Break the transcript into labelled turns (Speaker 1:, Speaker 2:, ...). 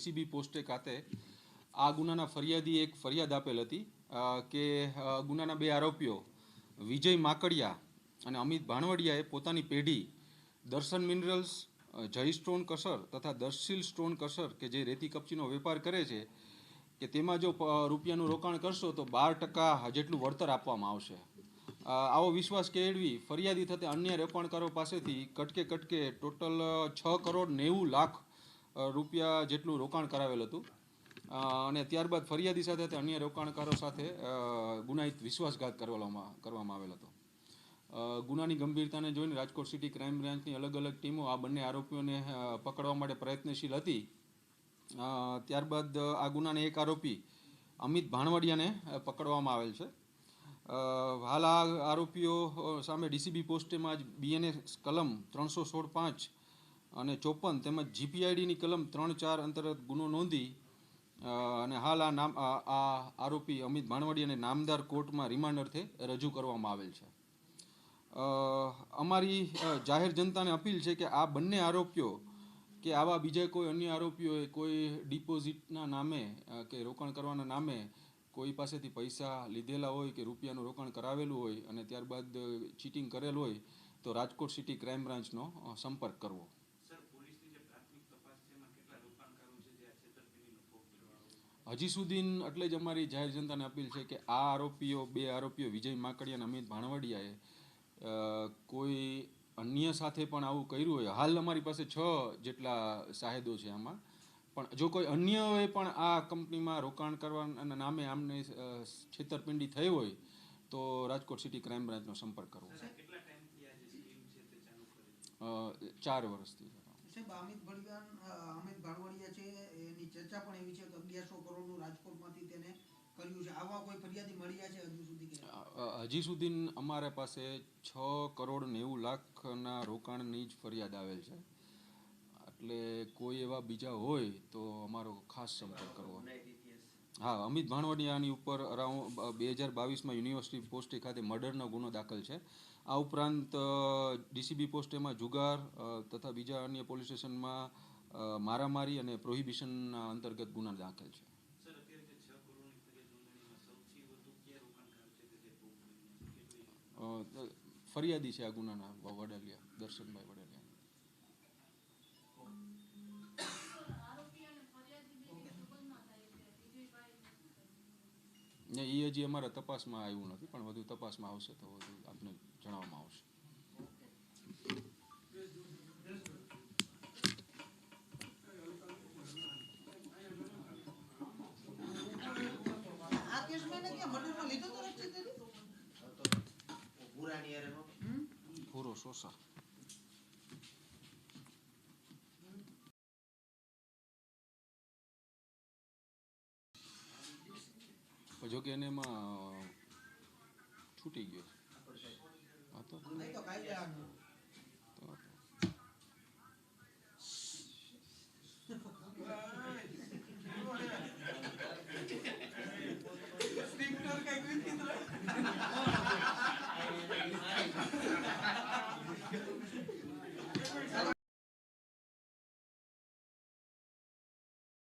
Speaker 1: CB પોસ્ટે ખાતે આ ગુનાના ફરિયાદી એક ફરિયાદ આપેલ હતી કે ગુનાના બે આરોપીઓ વિજય માકડિયા અને અમિત ભાણવડિયાએ પોતાની પેઢી દર્શન મિનરલ્સ જય સ્ટોન કસર તથા દર્શીલ સ્ટોન કસર કે જે રેતી કપચીનો વેપાર કરે છે, કે તેમાં જો રૂપિયાનું રોકાણ કરશો તો બાર ટકા જેટલું વળતર આપવામાં આવશે. આવો વિશ્વાસ કેળવી ફરિયાદી થતા અન્ય રોકાણકારો પાસેથી કટકે કટકે ટોટલ છ કરોડ નેવું લાખ રૂપિયા જેટલું રોકાણ કરાવેલ હતું. અને ત્યારબાદ ફરિયાદી સાથે અન્ય રોકાણકારો સાથે ગુનાહિત વિશ્વાસઘાત કરવામાં કરવામાં આવેલ હતો. ગુનાની ગંભીરતાને જોઈને રાજકોટ સિટી ક્રાઇમ બ્રાન્ચની અલગ અલગ ટીમો આ બંને આરોપીઓને પકડવા માટે પ્રયત્નશીલ હતી. ત્યારબાદ આ ગુનાને એક આરોપી અમિત ભાણવડિયાને પકડવામાં આવેલ છે. હાલ આ આરોપીઓ સામે ડીસીબી પોસ્ટેમાં જ બીએનએસ કલમ ત્રણસો સોળ પાંચ અને ચોપન તેમજ જીપીઆઈડીની કલમ ત્રણ ચાર અંતર્ગત ગુનો નોંધી અને હાલ આ નામ, આ આરોપી અમિત ભાણવડિયાને નામદાર કોર્ટમાં રિમાન્ડ અર્થે રજૂ કરવામાં આવેલ છે. અમારી જાહેર જનતાને અપીલ છે કે આ બંને આરોપીઓ, કે આવા બીજા કોઈ અન્ય આરોપીઓએ કોઈ ડિપોઝિટના નામે કે રોકાણ કરવાના નામે કોઈ પાસેથી પૈસા લીધેલા હોય કે રૂપિયાનું રોકાણ કરાવેલું હોય અને ત્યારબાદ ચીટિંગ કરેલ હોય, તો રાજકોટ સિટી ક્રાઇમ બ્રાન્ચનો સંપર્ક કરવો. હજી સુધી એટલે જ અમારી જાહેર જનતાને અપીલ છે કે આ આરોપીઓ બે આરોપીઓ વિજય માકડિયા અને અમિત ભાણવડિયાએ કોઈ અન્ય સાથે પણ આવું કર્યું હોય. હાલ અમારી પાસે છ જેટલા શાહેદો છે આમાં. પણ જો કોઈ અન્યએ પણ આ કંપનીમાં રોકાણ કરવાના નામે આમને છેતરપિંડી થઈ હોય તો રાજકોટ સિટી ક્રાઇમ બ્રાન્ચનો સંપર્ક કરવો. ચાર વર્ષથી.
Speaker 2: સાહેબ અમિત ભાણવડિયા છે એની ચર્ચા પણ એવી છે કે અગિયારસો કરોડનું રાજકોટમાંથી તેને કર્યું છે? આવા કોઈ ફરિયાદી મળ્યા છે હજુ સુધી
Speaker 1: હજી સુધી અમારા પાસે છ કરોડ નેવું લાખના રોકાણની જ ફરિયાદ આવેલ છે. એટલે કોઈ એવા બીજા હોય તો અમારો ખાસ સંપર્ક કરવો. હા, અમિત ભાણવડિયાની ઉપર અરાઉન્ડ બે હજાર બાવીસમાં યુનિવર્સિટી પોસ્ટે ખાતે મર્ડરનો ગુનો દાખલ છે. આ ઉપરાંત ડીસીબી પોસ્ટેમાં જુગાર તથા બીજા અન્ય પોલીસ સ્ટેશનમાં મારામારી અને પ્રોહિબિશનના અંતર્ગત ગુના દાખલ છે. ફરિયાદી છે આ ગુનાના વડાલિયા, દર્શનભાઈ વડેલિયા. ને એ હજી અમારા તપાસમાં આવ્યું નથી, પણ વધુ તપાસમાં આવશે તો વધુ આપને જણાવવામાં આવશે
Speaker 2: આ કેસમાં એને ક્યાં મર્ડરમાં લીધો તો નથી તેથી? હમ?
Speaker 1: સોસા જો કે એને એમાં છૂટી ગયો છે